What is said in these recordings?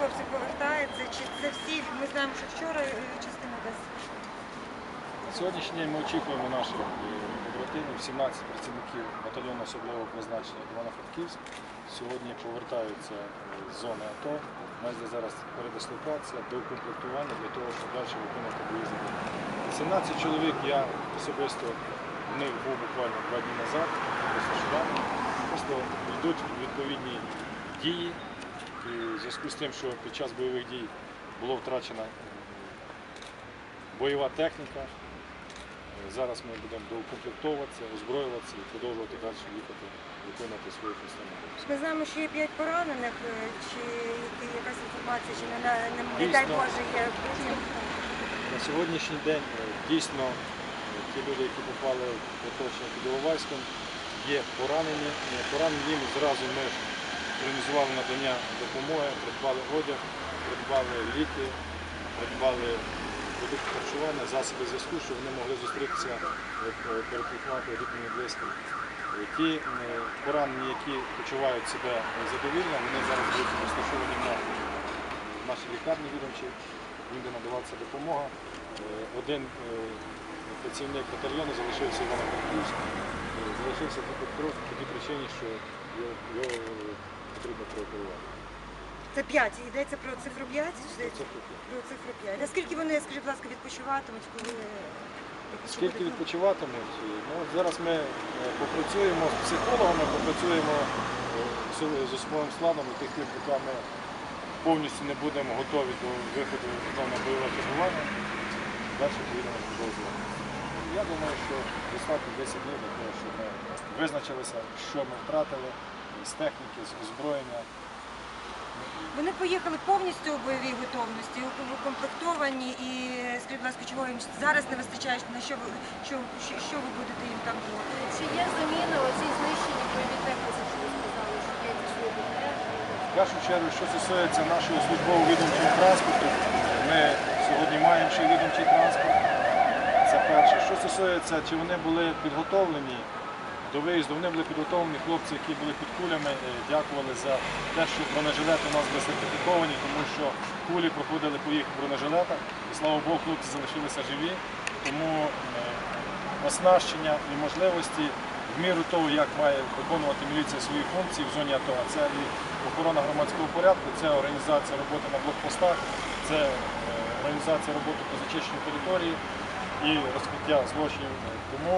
хлопці повертаються? Чи це всі? Ми знаємо, що вчора е, частина десь. На сьогоднішній день ми очікуємо наших е, побратимів, 17 працівників батальйону особливого призначення Івано-Франківськ. Сьогодні повертаються е, з зони АТО. У нас зараз передислокація, доукомплектування для того, щоб далі виконати бої завдання. 17 чоловік я особисто в них був буквально два дні назад. Просто йдуть відповідні дії. І в зв'язку з тим, що під час бойових дій було втрачена е, бойова техніка. Е, Зараз ми будемо доукомплектовуватися, озброюватися і продовжувати далі їхати, виконувати свою обов'язки. Ми знаємо, що є п'ять поранених, е, чи якась інформація, чи не, не, не дай Боже є. На сьогоднішній день дійсно ті люди, які попали в оточення під Іловайськом, є поранені. Поранені їм зразу ми організували надання допомоги, придбали одяг, придбали ліки, придбали продукти харчування, засоби зв'язку, щоб вони могли зустрітися, е, е, перетелефонувати рідним і близьким. Е, Ті е, поранені, які почувають себе задовільно, вони зараз будуть розташовані в нашій лікарні відомчій, їм буде надаватися допомога. Один працівник батальйону залишився Івано-Франківськ, е, залишився по тій причині, що його, потрібно прооперувати. Це п'ять. Йдеться про цифру п'ять? Це таке. Про цифру п'ять. А скільки вони, скажіть, будь ласка, відпочиватимуть, коли Скільки відпочиватимуть? Ну, от зараз ми е, попрацюємо з психологами, попрацюємо е, з- з особовим складом до тих пір, поки ми повністю не будемо готові до виходу на бойове чергування. Далі поїдемо продовжувати. Я думаю, що достатньо 10 днів для того, щоб ми визначилися, що ми втратили з техніки, з озброєння. Вони поїхали повністю у бойовій готовності, укомплектовані і скажіть, будь ласка, чого їм зараз не вистачає, на що ви що, що, що ви будете їм там робити? Чи є заміна оцій знищеній бойовій техніці, що ви сказали, що є? В першу чергу, що стосується нашого службового відомчого транспорту, ми сьогодні маємо ще відомчий транспорт. Це перше. Що стосується, чи вони були підготовлені до виїзду, вони були підготовлені хлопці, які були під кулями, е, дякували за те, що бронежилети у нас були сертифіковані, тому що кулі проходили по їх бронежилетах. І слава Богу, хлопці залишилися живі. Тому е, оснащення і можливості в міру того, як має виконувати міліція свої функції в зоні АТО, це і охорона громадського порядку, це організація роботи на блокпостах, це е, організація роботи по зачищенню території і розкриття злочинів. Тому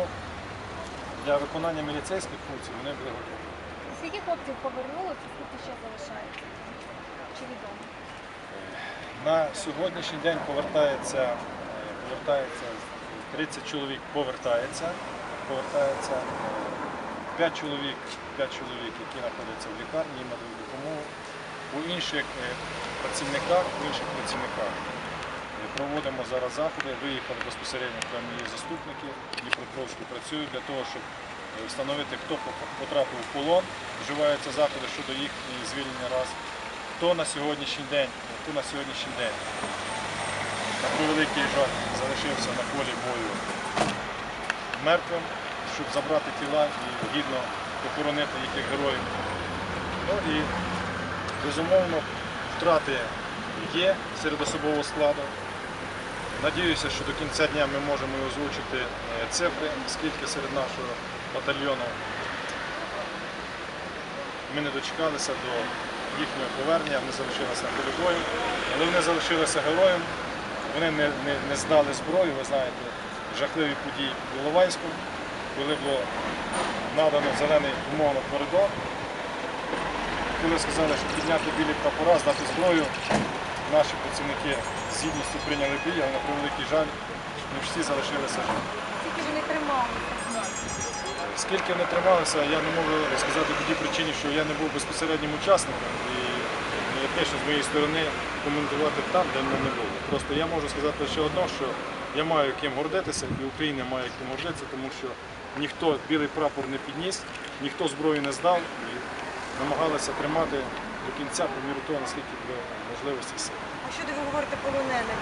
для виконання міліцейських функцій вони були готові. Скільки хлопців повернули, скільки ще залишається? Чи відомо? На сьогоднішній день повертається, е, повертається 30 чоловік повертається, повертається 5 чоловік, 5 чоловік, які знаходяться в лікарні, їм надають допомогу. У інших е, працівниках, у інших працівниках е, проводимо зараз заходи. Виїхали безпосередньо прямо її заступники Дніпропетровські працюють для того, щоб е, встановити, хто потрапив в полон, вживаються заходи щодо їх е, звільнення раз. Хто на сьогоднішній день, хто на сьогоднішній день, на превеликий жаль, залишився на полі бою мертвим, щоб забрати тіла і гідно похоронити їх героїв. Ну і безумовно втрати є серед особового складу. Надіюся, що до кінця дня ми можемо озвучити е, цифри, скільки серед нашого батальйону ми не дочекалися до їхнього повернення, вони залишилися полі але вони залишилися героєм, вони не, не, не здали зброю, ви знаєте, жахливі події в Іловайську, коли було надано зелений умовно коридор, коли сказали, що підняти білі прапора, здати зброю, наші працівники з гідністю прийняли бій, але на превеликий жаль, не всі залишилися живі. Скільки вони трималися? Скільки вони трималися, я не можу сказати по тій причині, що я не був безпосереднім учасником і не те, що з моєї сторони коментувати там, де мене не було. Просто я можу сказати лише одно, що я маю ким гордитися, і Україна має ким гордитися, тому що ніхто білий прапор не підніс, ніхто зброю не здав і намагалися тримати до кінця по міру того, наскільки було можливості і. А що ви говорите полонених?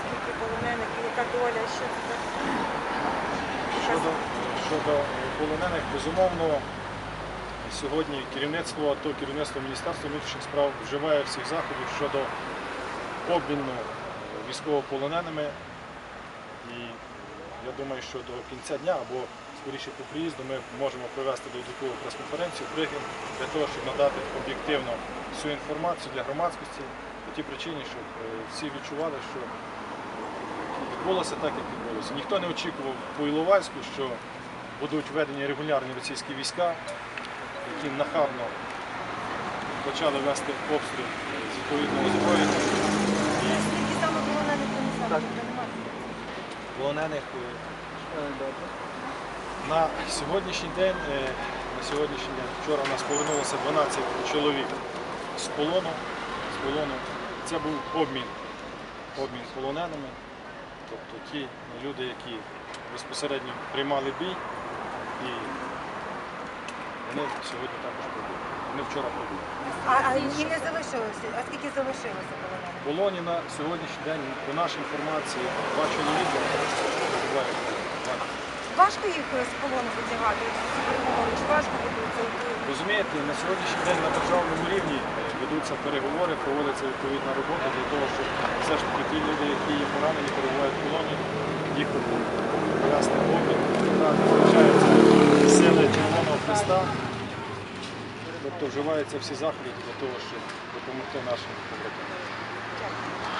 Скільки полонених, і яка доля, що це за Щодо, щодо полонених, безумовно, сьогодні керівництво АТО, керівництво Міністерства внутрішніх справ вживає всіх заходів щодо обміну е, військовополоненими. І я думаю, що до кінця дня або скоріше по приїзду ми можемо провести додаткову прес-конференцію, брифінг для того, щоб надати об'єктивно всю інформацію для громадськості по тій причині, щоб е, всі відчували, що відбулося так, як відбулося. Ніхто не очікував по Іловайську, що будуть введені регулярні російські війська, які нахабно почали вести обстріл з відповідного зброї. Скільки саме полонених полонених е, на сьогоднішній день, е, на сьогоднішній день, вчора у нас повернулося 12 чоловік з полону. З полону. Це був обмін, обмін полоненими, тобто ті люди, які безпосередньо приймали бій, і вони сьогодні також прибули. Вони вчора прибули. А, а і не залишилося. А скільки залишилося полонених? В полоні на сьогоднішній день, по нашій інформації, два чоловіка в полоні. Важко їх з полону витягати? Чи важко це? Розумієте, на сьогоднішній день на державному рівні ведуться переговори, проводиться відповідна робота для того, щоб все ж таки ті люди, які є поранені, перебувають в полоні, їх обмін. Так, залишаються сили Червоного Христа. Тобто вживаються всі заходи для того, щоб допомогти нашим побратимам.